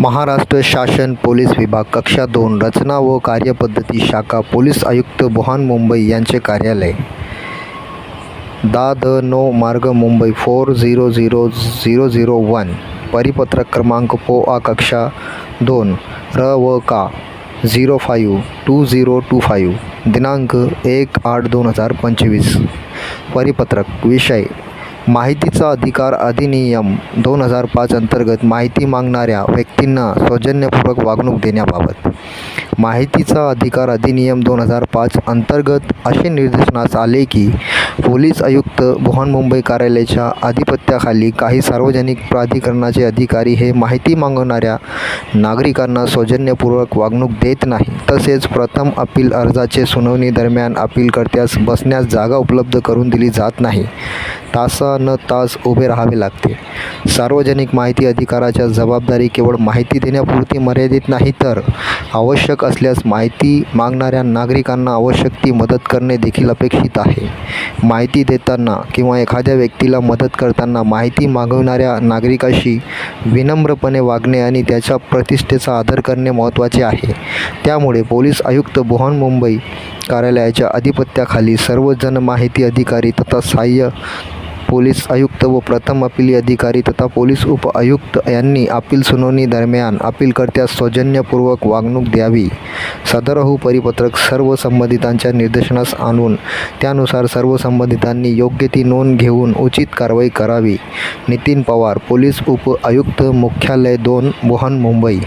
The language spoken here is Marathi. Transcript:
महाराष्ट्र शासन पोलीस विभाग कक्षा दोन रचना व कार्यपद्धती शाखा पोलीस आयुक्त बुहान मुंबई यांचे कार्यालय. दा द नो मार्ग Mumbai four zero zero zero zero one परिपत्रक क्रमांक पो आ कक्षा दोन र व का zero five two zero two five दिनांक एक आठ दोन हजार पंचवीस. परिपत्रक विषय माहितीचा अधिकार अधिनियम दोन हजार पाच अंतर्गत माहिती मागणाऱ्या व्यक्तींना सौजन्यपूर्वक वागणूक देण्याबाबत. माहितीचा अधिकार अधिनियम दोन हजार पाच अंतर्गत असे निर्देशनास आले की पोलीस आयुक्त मुंबई कार्यालयाच्या आधिपत्याखाली काही सार्वजनिक प्राधिकरणाचे अधिकारी हे माहिती मागवणाऱ्या नागरिकांना सौजन्यपूर्वक वागणूक देत नाही तसेच प्रथम अपील अर्जाचे सुनावणी दरम्यान अपीलकर्त्यास बसण्यास जागा उपलब्ध करून दिली जात नाही. तासानं तास उभे राहावे लागते. सार्वजनिक माहिती अधिकाराच्या जबाबदारी केवळ माहिती देण्यापुरती मर्यादित नाही तर आवश्यक असल्यास माहिती मागणाऱ्या नागरिकांना आवश्यक ती मदत करणे देखील अपेक्षित आहे. माहिती देताना किंवा एखाद्या व्यक्तीला मदत करताना माहिती मागवणाऱ्या नागरिकाशी विनम्रपणे वागणे आणि त्याच्या प्रतिष्ठेचा आदर करणे महत्त्वाचे आहे. त्यामुळे पोलीस आयुक्त बुहान मुंबई कार्यालयाच्या अधिपत्याखाली सर्वजण माहिती अधिकारी तथा सहाय्य पोलीस आयुक्त व प्रथम अपिली अधिकारी तथा पोलीस उप आयुक्त यांनी अपील सुनावणी दरम्यान अपीलकर्त्यास सौजन्यपूर्वक वागणूक द्यावी. सदरहू परिपत्रक सर्व संबंधितांच्या निर्देशनास आणून त्यानुसार सर्व संबंधितांनी योग्य ती नोंद घेऊन उचित कारवाई करावी. नितीन पवार पोलीस उप आयुक्त मुख्यालय दोन बुहान मुंबई.